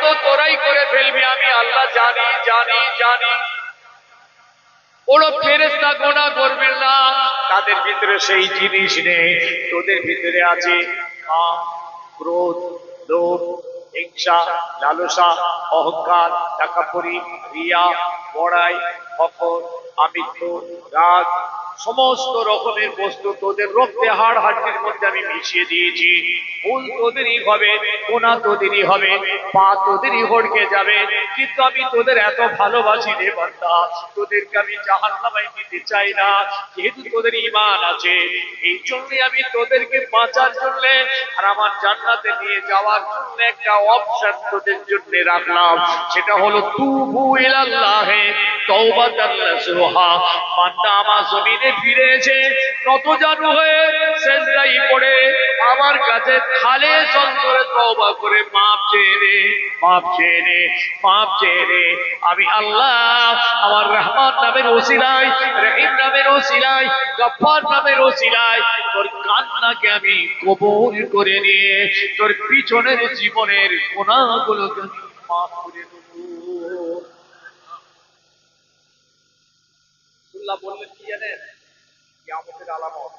তো তোরাই করে ফেলবি আমি? আল্লাহ জানি জানি জানি। বড় ফেরেস্তা গোনা করবেন না। তাদের ভিতরে সেই জিনিস নেই। তোদের ভিতরে আছে ক্রোধ, লোভ, হিংসা, লালসা, অহংকার, টাকাপুরি, রিয়া, বড়াই, ফখর আমিত্ব রাগ সমস্ত রকমের বস্তু তোদের রক্তে হাড় হাড্ডির মধ্যে আমি মিশিয়ে দিয়েছি। ভুল তোদেরই হবে কোনা তোদেরই হবে, পা তোদেরই হড়কে যাবে। কিন্তু আমি তোদের এত ভালোবাসি রে বান্দা, তোদেরকে আমি জাহান নামাই দিতে চাই না। যেহেতু তোদের ইমান আছে এই জন্যে আমি তোদেরকে বাঁচার জন্য আর আমার জান্নাতে নিয়ে যাওয়ার জন্য একটা অপশন তোদের জন্য রাখলাম। সেটা হলো, তুবু ইলাল্লাহে। তওবাতান আমার জমিনে জানু হয়ে পড়ে, আমার কাছে খালে চন্দরে তওবা করে মাপ চেয়ে মাপ চেয়ে মাপ চেয়ে আমি আল্লাহ আমার রহমান নামের ওসিলায়, রহিম নামের ওসিলায় গফফার নামের ওসিলায়, তোর কান্নাকে আমি কবুল করে নিয়ে, তোর পিছনের জীবনের গুণাগুলোকে আমি মাফ করে দেবো। রাসূলুল্লাহ বললেন, কি জানেন? আলামত।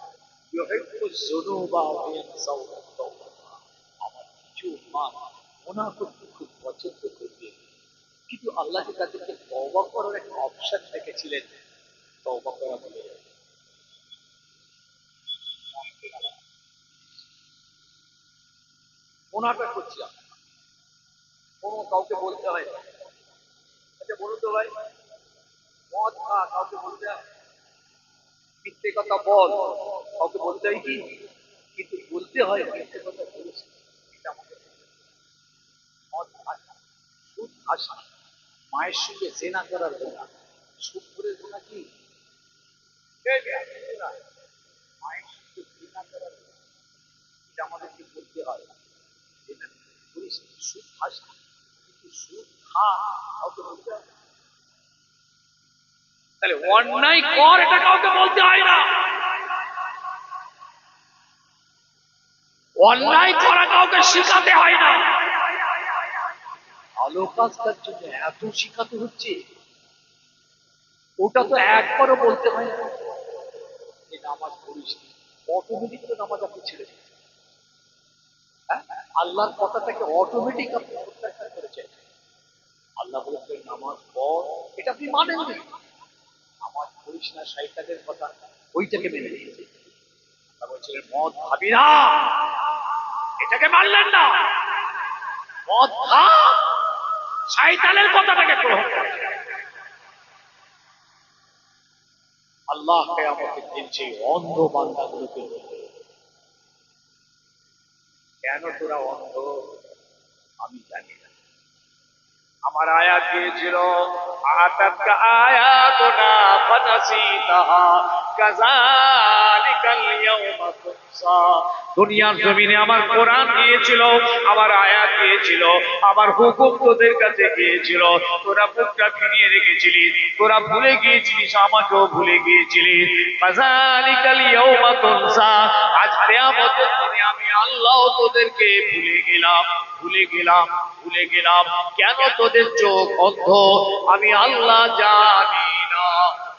কিন্তু আল্লাহ তাদেরকে তওবা করার একটা অপশন রেখেছিলেন? তওবা করা বলে। করছি কোনো কাউকে বলতে হয় আচ্ছা বলুন তো ভাই। মদ খা কাউকে বলতে মিথ্যে কথা বল, কাউকে বলতে হয় কি? কিন্তু বলতে হয়, মিথ্যে কথা আমাদের মদ খাস সুদ খাস মায়ের সঙ্গে জেনা করার গোনা সুদ করে গোনা কি? মায়ের সঙ্গে জেনা করার। এটা আমাদেরকে বলতে হয়। জেনা করিস সুদ খাস কিন্তু সুদ খা কাউকে বলতে হয়। তাহলে অন্যায় কর, এটা কাউকে বলতে হয় না। অন্যায় করা কাউকে শিখাতে হয় না। ভালো জন্য এত শিখাতে হচ্ছে, ওটা তো একবারও বলতে হয় না। নামাজ পড়িস অটোমেটিক তো নামাজ আপনি ছেড়ে হ্যাঁ? আল্লাহর কথাটাকে অটোমেটিক আপনি প্রত্যাখ্যান করেছেন। আল্লাহ বলেছেন, নামাজ পড়। এটা আপনি মানেন না না শয়তানের কথা ওইটাকে মেনে নিয়েছে আল্লাহ বলছিলেন মদ খাবি না। এটাকে মানলেন না। মদ খা। শয়তানের কথাটাকে গ্রহণ কর। আল্লাহকে আমাকে দিন সেই অন্ধ বান্দাগুলোকে কেন তোরা অন্ধ? আমি জানি না। আমার আয়াত দিয়েছিল আতাতকা আয়াতুনা ফানাসিতাহা। কাযালিকাল ইয়াউমা তুনসা দুনিয়ার জমিনে আমার কোরআন দিয়েছিল, আমার আয়াত দিয়েছিল, আমার হুকুম তোদের কাছে গিয়েছিল তোরা মুখটা ফিরিয়ে রেখেছিলি, তোরা ভুলে গিয়েছিলিস, আমাকেও ভুলে গিয়েছিলি। আজ কিয়ামতের দিনে আমি আল্লাহ তোদেরকে ভুলে গেলাম ভুলে গেলাম ভুলে গেলাম। কেন তোদের চোখ অন্ধ আমি আল্লাহ জানি না।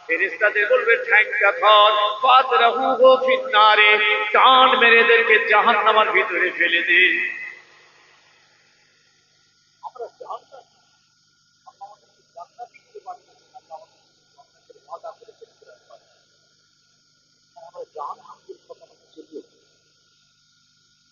ফেরেশতাদের বলবে ঠ্যাংটা ধর ফাতরাহু হু ফিন্নারে, টান মেরে এদেরকে ভিতরে ফেলে দে। আমরা জাহান্নাম আল্লাহ আমাদেরকে জান্নাতি করে বানিয়েছেন আল্লাহ আমাদেরকে জান্নাতের ওয়াদা করে ফেলেছেন আমরা জাহান্নামের কথা আমাদের চলবে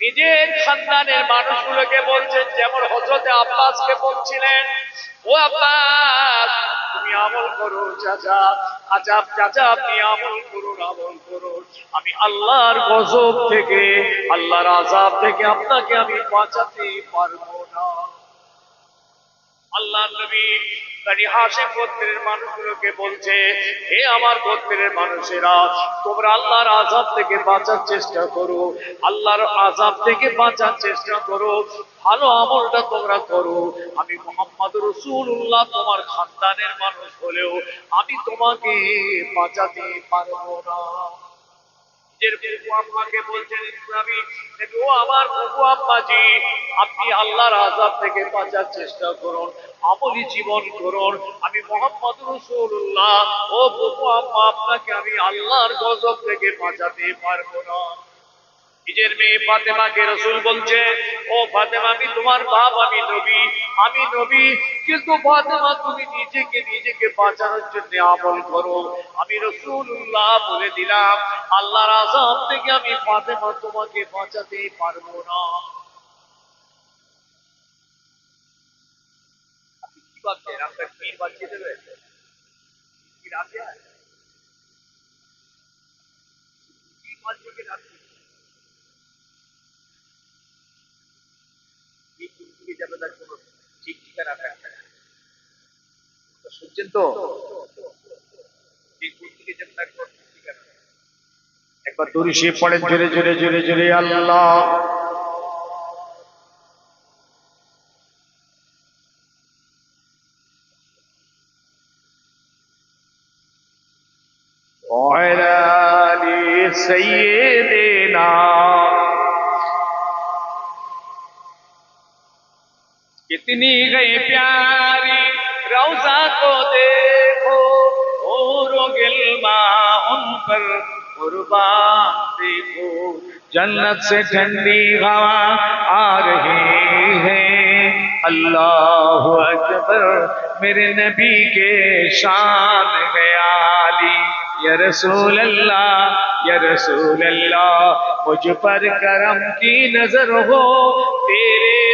নিজের খানদানের মানুষগুলোকে বলছেন, যেমন হজরতে আব্বাসকে বলছিলেন, ও আব্বাস, তুমি আমল করো, চাচা, আজাব, চাচা, আপনি আমল করুন আমল করুন আমি আল্লাহর গজব থেকে, আল্লাহর আজাব থেকে আপনাকে আমি বাঁচাতে পারব না। আল্লাহ নবী তানি হাসে গোত্রের মানুষগুলোকে বলছে, হে আমার গোত্রের মানুষেরা, তোমরা আল্লাহর আজাব থেকে বাঁচার চেষ্টা করো। আল্লাহর আজাব থেকে বাঁচার চেষ্টা করো। ভালো আমলটা তোমরা করো। আমি মোহাম্মদ রসুল্লাহ তোমার খানদানের মানুষ হলেও আমি তোমাকে বাঁচাতে পারব না। নিজের বুবু আম্মাকে বলছেন, ইসলামী ও আমার বুবু আম্মাজি আপনি আল্লাহর আজাব থেকে বাঁচার চেষ্টা করুন, আমলি জীবন করুন। আমি মোহাম্মদ রসুল্লাহ ও বুবু আম্মা আপনাকে আমি আল্লাহর গজব থেকে বাঁচাতে পারব না। নিজের মেয়ে ফাতেমাকে রসুল বলছে, ও ফাতেমা, আমি তোমার বাপ, আমি নবী আমি নবী, কিন্তু ফাতেমা, তুমি নিজেকে নিজেকে বাঁচানোর জন্য আমল করো। আমি রসুল্লাহ বলে দিলাম, আল্লাহর আজাব থেকে আমি ফাতেমা তোমাকে বাঁচাতে পারব না। কি ভাবছেন? আপনার পীর বাঁচিয়ে পীর আছে কি বাঁচিয়ে এই কুলদিকে যাবে তার কোনো ঠিক ঠিকানা থাকবে না তো শুনছেন তো এই কুলদিকে যাবে তার কোনো ঠিক ঠিকানা নেই। একবার দড়ি সে পড়েন জোরে জোরে জোরে জোরে আল্লাহ وعلى کتنی گئی پیاری روزہ کو دیکھو، اور گلما ان پر قربان دیکھو۔ جنت سے ٹھنڈی ہوا آ رہی ہے۔ اللہ اکبر، میرے نبی کے شان گیا یا رسول اللہ، یا رسول اللہ، مجھ پر کرم کی نظر ہو، تیرے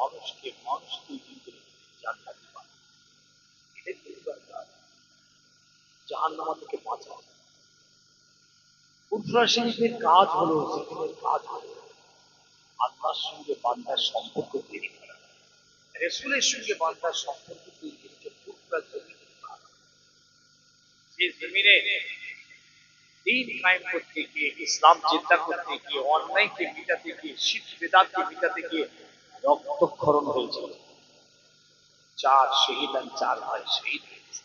মানুষকে মানুষ তৈরি করে জান্নাতি বানানো। এটাই পরিবার কাজ। জাহান্নামা থেকে বাঁচানো উরফা শরীফের কাজ হলো জিকিরের কাজ হলো আল্লাহর সঙ্গে বান্দার সম্পর্ক তৈরি করা রেসুলের সঙ্গে বান্দার সম্পর্ক তৈরি হচ্ছে পুরোটা জমিনের কাজ জমিনে দিন কায়েম করতে গিয়ে, ইসলাম চিন্তা করতে গিয়ে, অন্যায়কে মিটাতে গিয়ে শীত বেদাতকে মিটাতে গিয়ে রক্তক্ষরণ হয়েছিল। চার শহীদ আর চার ভাই শহীদ হয়েছে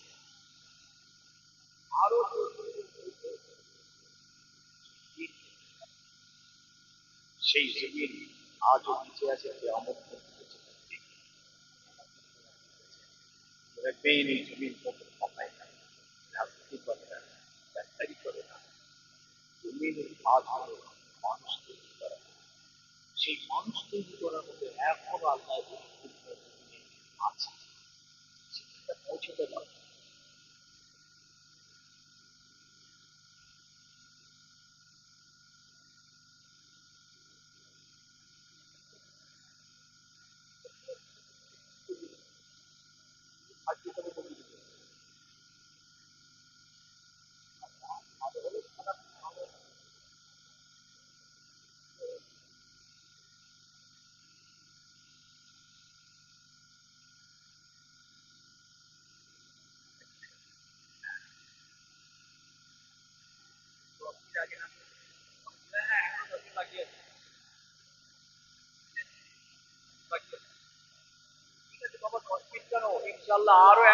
আরও সেই জমিন আজও বেঁচে আছে বেঁচে থাকবে। রাখবেন এই জমিন কত ক্ষমায় না রাজনীতি করে না ডাক্তারি করে না। জমিনের করা সেই মানুষ তৈরি করার মধ্যে এখনও আল্লাহ আছে। সেটা পৌঁছতে পারে ইনশাল্লাহ আরও